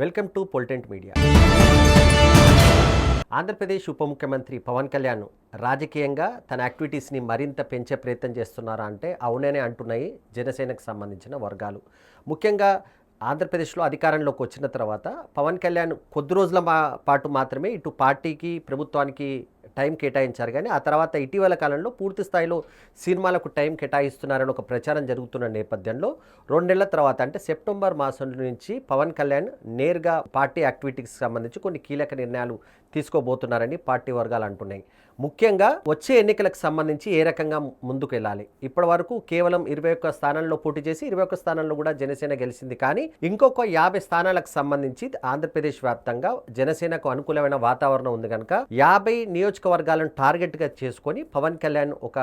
Welcome to పొలిటెంట్ media. Andhra Pradesh ఉప ముఖ్యమంత్రి పవన్ కళ్యాణ్ రాజకీయంగా తన యాక్టివిటీస్ని మరింత పెంచే ప్రయత్నం చేస్తున్నారా అంటే అవుననే అంటున్నాయి జనసేనకు సంబంధించిన వర్గాలు. ముఖ్యంగా ఆంధ్రప్రదేశ్లో అధికారంలోకి వచ్చిన తర్వాత పవన్ కళ్యాణ్ కొద్ది రోజుల మా పాటు మాత్రమే ఇటు పార్టీకి ప్రభుత్వానికి టైం కేటాయించారు. కానీ ఆ తర్వాత ఇటీవల కాలంలో పూర్తి స్థాయిలో సినిమాలకు టైం కేటాయిస్తున్నారని ఒక ప్రచారం జరుగుతున్న నేపథ్యంలో రెండేళ్ళ తర్వాత అంటే సెప్టెంబర్ మాసం నుంచి పవన్ కళ్యాణ్ నేరుగా పార్టీ యాక్టివిటీకి సంబంధించి కొన్ని కీలక నిర్ణయాలు తీసుకోబోతున్నారని పార్టీ వర్గాలు అంటున్నాయి. ముఖ్యంగా వచ్చే ఎన్నికలకు సంబంధించి ఏ రకంగా ముందుకు వెళ్ళాలి ఇప్పటి వరకు కేవలం ఇరవై ఒక్క స్థానాల్లో పోటీ చేసి ఇరవై ఒక్క స్థానాల్లో కూడా జనసేన గెలిచింది. కానీ ఇంకొక యాభై స్థానాలకు సంబంధించి ఆంధ్రప్రదేశ్ వ్యాప్తంగా జనసేనకు అనుకూలమైన వాతావరణం ఉంది కనుక యాభై నియోజకవర్గాలను టార్గెట్గా చేసుకొని పవన్ కళ్యాణ్ ఒక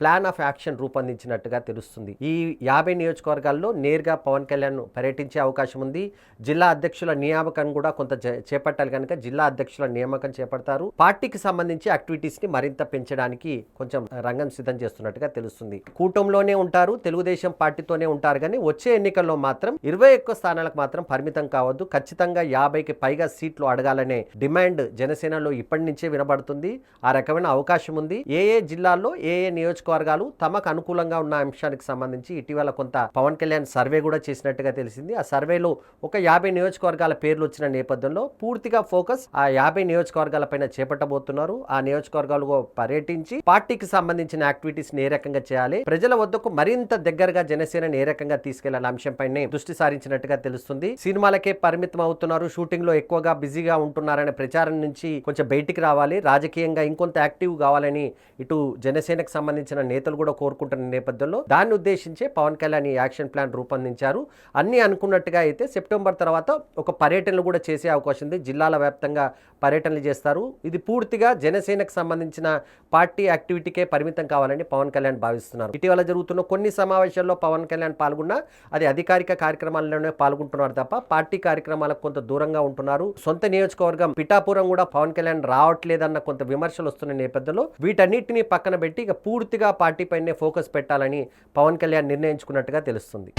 ప్లాన్ ఆఫ్ యాక్షన్ రూపొందించినట్టుగా తెలుస్తుంది. ఈ యాభై నియోజకవర్గాల్లో నేరుగా పవన్ కళ్యాణ్ పర్యటించే అవకాశం ఉంది. జిల్లా అధ్యక్షుల నియామకం కూడా కొంత చేపట్టాలి కనుక జిల్లా అధ్యక్షుల నియామకం చేపడతారు. పార్టీకి సంబంధించి యాక్టివిటీస్ని మరింత పెంచడానికి కొంచెం రంగం సిద్ధం చేస్తున్నట్టుగా తెలుస్తుంది. కూటంలోనే ఉంటారు తెలుగుదేశం పార్టీతోనే ఉంటారు కానీ వచ్చే ఎన్నికల్లో మాత్రం ఇరవై ఒక్క స్థానాలకు మాత్రం పరిమితం కావద్దు. ఖచ్చితంగా యాభైకి పైగా సీట్లు అడగాలనే డిమాండ్ జనసేనలో ఇప్పటి నుంచే వినబడుతుంది. ఆ రకమైన అవకాశం ఉంది. ఏ ఏ జిల్లాల్లో ఏ ఏ నియోజకవర్గాలు తమకు అనుకూలంగా ఉన్న అంశానికి సంబంధించి ఇటీవల కొంత పవన్ కళ్యాణ్ సర్వే కూడా చేసినట్టుగా తెలిసింది. ఆ సర్వేలో ఒక యాభై నియోజకవర్గాల పేర్లు వచ్చిన నేపథ్యంలో పూర్తిగా ఫోకస్ ఆ యాభై నియోజకవర్గాల పైన చేపట్టబోతున్నారు. ఆ నియోజకవర్గాలు పర్యటించి పార్టీకి సంబంధించిన యాక్టివిటీస్ ఏ రకంగా చేయాలి ప్రజల వద్దకు మరింత దగ్గరగా జనసేనని ఏ రకంగా తీసుకెళ్ళాలి అంశంపైనే దృష్టి సారించినట్టుగా తెలుస్తుంది. సినిమాలకే పరిమితం అవుతున్నారు షూటింగ్లో ఎక్కువగా బిజీగా ఉంటున్నారనే ప్రచారం నుంచి కొంచెం బయటికి రావాలి. రాజకీయంగా ఇంకొంత యాక్టివ్ కావాలని ఇటు జనసేనకు సంబంధించిన నేతలు కూడా కోరుకుంటున్న నేపథ్యంలో దాన్ని ఉద్దేశించే పవన్ కళ్యాణ్ ఈ యాక్షన్ ప్లాన్ రూపొందించారు. అన్ని అనుకున్నట్టుగా అయితే సెప్టెంబర్ తర్వాత ఒక పర్యటనలు కూడా చేసే అవకాశం ఉంది. జిల్లాల వ్యాప్తంగా పర్యటనలు చేస్తారు. ఇది పూర్తిగా జనసేనకు సంబంధించిన పార్టీ యాక్టివిటీకే పరిమితం కావాలని పవన్ కళ్యాణ్ భావిస్తున్నారు. ఇటీవల జరుగుతున్న కొన్ని సమావేశాల్లో పవన్ కళ్యాణ్ పాల్గొన్నా అది అధికారిక కార్యక్రమాల్లోనే పాల్గొంటున్నారు తప్ప పార్టీ కార్యక్రమాలకు కొంత దూరంగా ఉంటున్నారు. సొంత నియోజకవర్గం పిఠాపురం కూడా పవన్ కళ్యాణ్ రావట్లేదన్న కొంత విమర్శలు వస్తున్న నేపథ్యంలో వీటన్నిటిని పక్కన పెట్టి ఇక పూర్తిగా పార్టీపైనే ఫోకస్ పెట్టాలని పవన్ కళ్యాణ్ నిర్ణయించుకున్నట్టుగా తెలుస్తుంది.